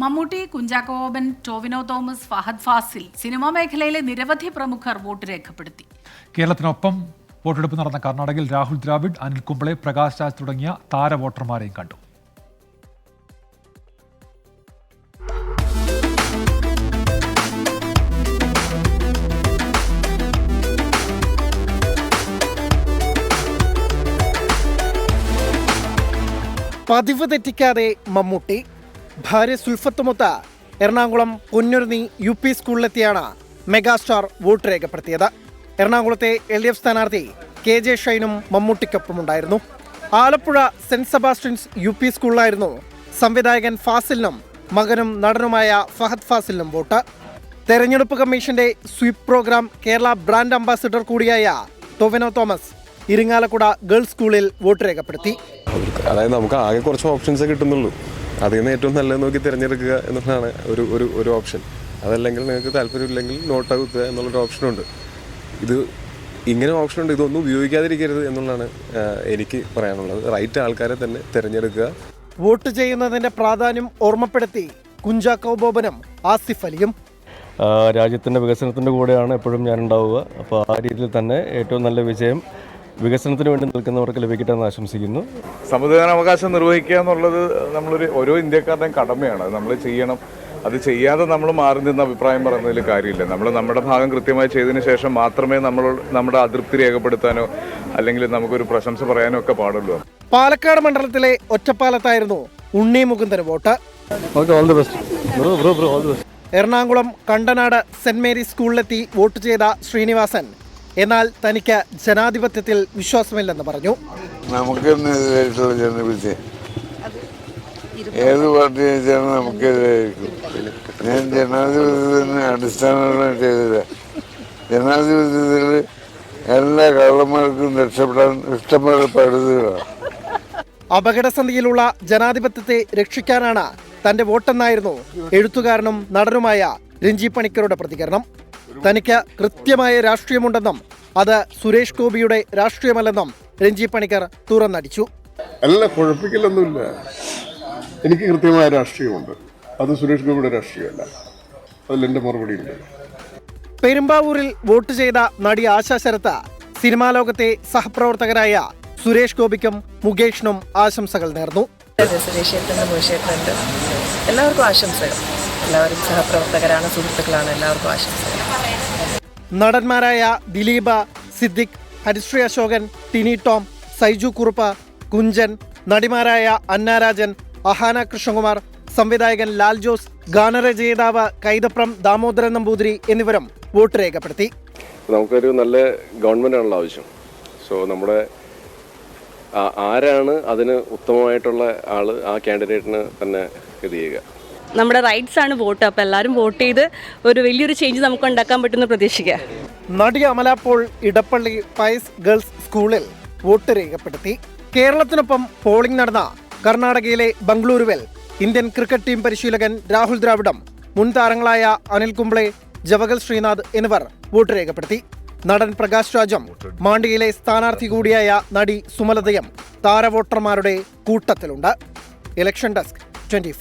Mammootty Kunchacko Boban Tovino Thomas Fahadh Faasil cinema മേഖലയിലെ നിരവധി പ്രമുഖർ വോട്ട് രേഖപ്പെടുത്തി. കേരളത്തിനൊപ്പം വോട്ടെടുപ്പ് നടന്ന കർണാടകയിൽ രാഹുൽ ദ്രാവിഡ് അനിൽ കുംബ്ലെ പ്രകാശ് രാജ് തുടങ്ങിയ താര വോട്ടർമാരെയും കണ്ടു. പതിവ് തെറ്റിക്കാതെ മമ്മൂട്ടി ഭാര്യ സുൽഫത്തുമൊത്ത് എറണാകുളം പൊന്നുരുന്നി യു പി സ്കൂളിലെത്തിയാണ് മെഗാസ്റ്റാർ വോട്ട് രേഖപ്പെടുത്തിയത്. എറണാകുളത്തെ എൽ ഡി എഫ് സ്ഥാനാർത്ഥി കെ ജെ ഷൈനും മമ്മൂട്ടിക്കൊപ്പമുണ്ടായിരുന്നു. Alappuzha saint Sebastian's U P സ്കൂളിലായിരുന്നു സംവിധായകൻ ഫാസിലിനും മകനും നടനുമായ ഫഹദ് ഫാസിലിനും വോട്ട്. തെരഞ്ഞെടുപ്പ് കമ്മീഷന്റെ sweep programme Kerala brand ambassador കൂടിയായ ടൊവിനോ തോമസ് ഇരിങ്ങാലക്കുട ഗേൾസ് സ്കൂളിൽ വോട്ട് രേഖപ്പെടുത്തി. അതായത് നമുക്ക് ആകെ കുറച്ച് ഓപ്ഷൻസ് കിട്ടുന്നുള്ളൂ. അതിൽ നിന്ന് ഏറ്റവും നല്ലത് നോക്കി തിരഞ്ഞെടുക്കുക എന്നുള്ളതാണ് ഒരു ഒരു ഒരു ഓപ്ഷൻ. അതല്ലെങ്കിൽ നിങ്ങൾക്ക് താല്പര്യമില്ലെങ്കിൽ നോട്ട് ആകുക എന്നുള്ളൊരു ഓപ്ഷനുണ്ട്. ഇത് ഇങ്ങനെ ഓപ്ഷനുണ്ട് ഇതൊന്നും ഉപയോഗിക്കാതിരിക്കരുത് എന്നുള്ളതാണ് എനിക്ക് പറയാനുള്ളത്. റൈറ്റ് ആൾക്കാരെ തന്നെ തിരഞ്ഞെടുക്കുക. വോട്ട് ചെയ്യുന്നതിന്റെ പ്രാധാന്യം ഓർമ്മപ്പെടുത്തി കുഞ്ചാക്കോ ബോബനും ആസിഫ് അലിയും. ആ, രാജ്യത്തിന്റെ വികസനത്തിന്റെ കൂടെയാണ് എപ്പോഴും ഞാൻ ഉണ്ടാവുക അപ്പോൾ ആ രീതിയിൽ തന്നെ ഏറ്റവും നല്ല വിജയം വികസനത്തിന് വേണ്ടി നിൽക്കുന്നവർക്ക് ലഭിക്കട്ടെ എന്ന് ആശംസിക്കുന്നു. സമ്മതിദാനാവകാശം നിർവഹിക്കുക എന്നുള്ളത് നമ്മളൊരു ഓരോ ഇന്ത്യക്കാരുടെയും കടമയാണ്. നമ്മൾ ചെയ്യണം. അത് ചെയ്യാതെ നമ്മൾ മാറി നിന്ന് അഭിപ്രായം പറയുന്നതിൽ കാര്യമില്ല. നമ്മൾ നമ്മുടെ ഭാഗം കൃത്യമായി ചെയ്തതിന് ശേഷം മാത്രമേ നമ്മൾ നമ്മുടെ അതൃപ്തി രേഖപ്പെടുത്താനോ അല്ലെങ്കിൽ നമുക്കൊരു പ്രശംസ പറയാനോ ഒക്കെ പാടുള്ളൂ. പാലക്കാട് മണ്ഡലത്തിലെ ഒറ്റപ്പാലത്തായിരുന്നു Unni Mukundan vote. Okay all the best bro bro bro all the best Ernakulam Kandanad saint Mary's സ്കൂളിലെത്തി vote ചെയ്ത ശ്രീനിവാസൻ. എന്നാൽ തനിക്ക് ജനാധിപത്യത്തിൽ വിശ്വാസമില്ലെന്ന് പറഞ്ഞു. നമുക്കെതിരായിട്ടുള്ള ജനവിധി ഏത് പാർട്ടി ജയിച്ചാലും നമുക്കെതിരായിരിക്കും? ഞാൻ ജനാധിപത്യത്തിന് ചെയ്തില്ല ജനാധിപത്യത്തിൽ എല്ലാ കള്ളന്മാർക്കും രക്ഷപ്പെടാൻ ഇഷ്ടംപോലെ പഴുതുകളാണ് അപകടസന്ധിയിലുള്ള ജനാധിപത്യത്തെ രക്ഷിക്കാനാണ് തന്റെ വോട്ടെന്നായിരുന്നു എഴുത്തുകാരനും നടനുമായ രഞ്ജി പണിക്കരുടെ പ്രതികരണം. തനിക്ക് കൃത്യമായ രാഷ്ട്രീയമുണ്ടെന്നും അത് സുരേഷ് ഗോപിയുടെ രാഷ്ട്രീയമല്ലെന്നും രഞ്ജി പണിക്കർ തുറന്നടിച്ചു. അല്ല കുഴപ്പിക്കലൊന്നുമില്ല. എനിക്ക് കൃത്യമായ രാഷ്ട്രീയമുണ്ട്. അത് സുരേഷ് ഗോപിയുടെ രാഷ്ട്രീയമല്ല. അതിൽ എന്റെ മറുപടി ഉണ്ട് പെരുമ്പാവൂരിൽ വോട്ട് ചെയ്ത നടി ആശാ ശരത്ത് സിനിമാ ലോകത്തെ സഹപ്രവർത്തകരായ സുരേഷ് ഗോപിക്കും മുകേഷിനും ആശംസകൾ നേർന്നു. എല്ലാവർക്കും ആശംസകൾ. എല്ലാവരും സഹപ്രവർത്തകരാണ് സുഹൃത്തുക്കളാണ് എല്ലാവർക്കും ആശംസകൾ. നടന്മാരായ ദിലീപ സിദ്ദിഖ് ഹരിശ്രീ അശോകൻ ടിനി ടോം സൈജു കുറുപ്പ് കുഞ്ചൻ നടിമാരായ അന്നാരാജൻ അഹാന കൃഷ്ണകുമാർ സംവിധായകൻ ലാൽ ജോസ് ഗാനരചയിതാവ് കൈതപ്രം ദാമോദരൻ നമ്പൂതിരി എന്നിവരും വോട്ട് രേഖപ്പെടുത്തി. നമുക്കൊരു നല്ല ഗവൺമെന്റ് ആണല്ലോ ആവശ്യം. സോ നമ്മുടെ ആരാണ് അതിന് ഉത്തമമായിട്ടുള്ള ആൾ ആ കാൻഡിഡേറ്റിന് തന്നെ ഇത് ചെയ്യുക? നമ്മുടെ റൈറ്റ്സ് ആണ് വോട്ട്. അപ്പോൾ എല്ലാവരും വോട്ട് ചെയ്ത് ഒരു വലിയൊരു ചേഞ്ച് നമുക്ക് ഉണ്ടാക്കാൻ പറ്റുമെന്ന് പ്രതീക്ഷിക്കാം നടി അമല പോൾ ഇടപ്പള്ളി പയസ് ഗേൾസ് സ്കൂളിൽ വോട്ട് രേഖപ്പെടുത്തി. കേരളത്തിനൊപ്പം പോളിംഗ് നടന്ന കർണാടകയിലെ ബംഗളൂരുവിൽ ഇന്ത്യൻ ക്രിക്കറ്റ് ടീം പരിശീലകൻ രാഹുൽ ദ്രാവിഡം മുൻ താരങ്ങളായ അനിൽ കുംബ്ലെ ജവഗൽ ശ്രീനാഥ് എന്നിവർ വോട്ട് രേഖപ്പെടുത്തി. നടൻ പ്രകാശ് രാജം മാണ്ടിയിലെ സ്ഥാനാർത്ഥി കൂടിയായ നടി സുമലതയും താരവോട്ടർമാരുടെ കൂട്ടത്തിലുണ്ട്. Election desk twenty